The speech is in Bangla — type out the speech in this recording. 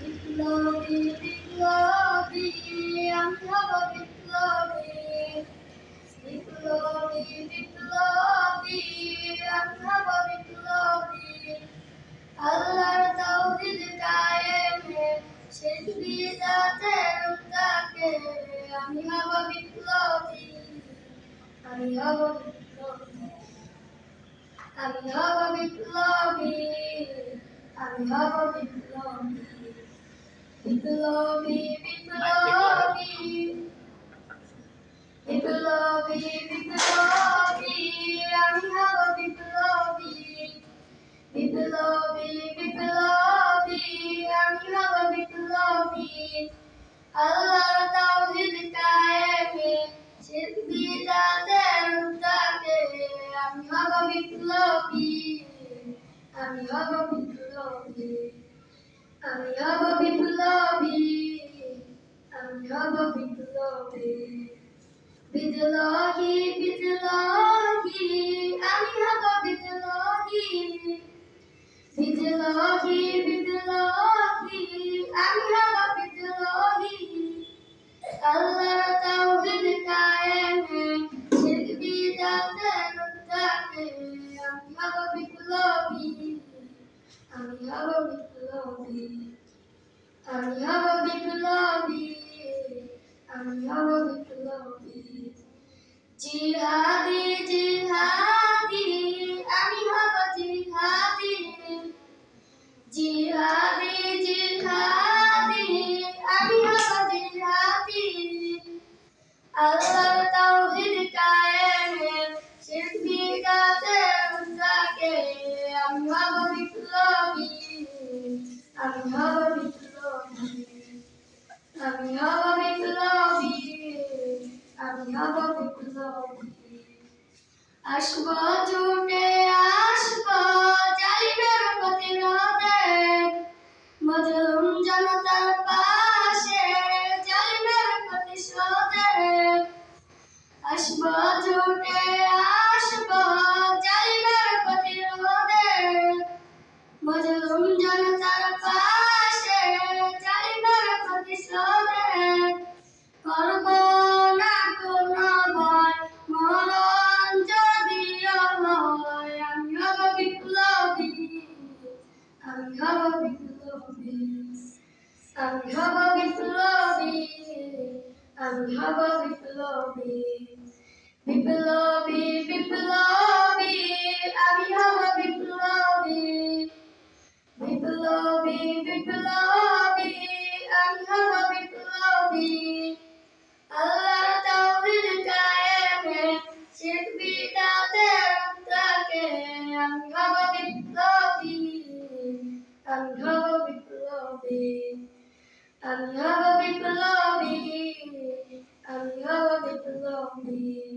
বিপ্লবী বিপ্লবী আমি হব বিপ্লবী বিপ্লবী বিপ্লবী আমি হব বিপ্লবী আল্লাহর তাওহীদ কায়েমে শিরক বিদাতের উদ্দাকে আমি হব বিপ্লবী আমি হব বিপ্লবী। আমি হব বিপ্লবী আমি হব বিপ্লবী বিপ্লবী বিপ্লবী বিপ্লবী বিপ্লবী আমি হব বিপ্লবী বিপ্লবী বিপ্লবী আমি হব বিপ্লবী আল্লাহ أرغب بطلابي أرغب بطلابي أرغب بطلابي بطلابي بطلابي أرغب আমি হব বিপ্লবী আমি হব বিপ্লবী জিহাদি জিহাদি আমি হব জিহাদি জিহাদি জিহাদি আমি হব জিহাদি আল্লাহর তাওহীদ কায়েমে শিরক হব বিপ্লবী আমি হব বিপ্লবী আমি হব বিপ্লবী আসব জুটে আসব জালিমের প্রতিরোধে। মজলুম জনতার পাশে জালিমের প্রতিশোধে। আসব জুটে আসব আমি হব বিপ্লবী আমি হব বিপ্লবী বিপ্লবী বিপ্লবী আমি হব বিপ্লবী বিপ্লবী বিপ্লবী আমি হব বিপ্লবী আল্লাহর তাওহীদ কায়েমে শিরক বিদাতের উদ্দাকে আমি হব বিপ্লবী আমি হব বিপ্লবী I'm never be below me. I'm never be below me.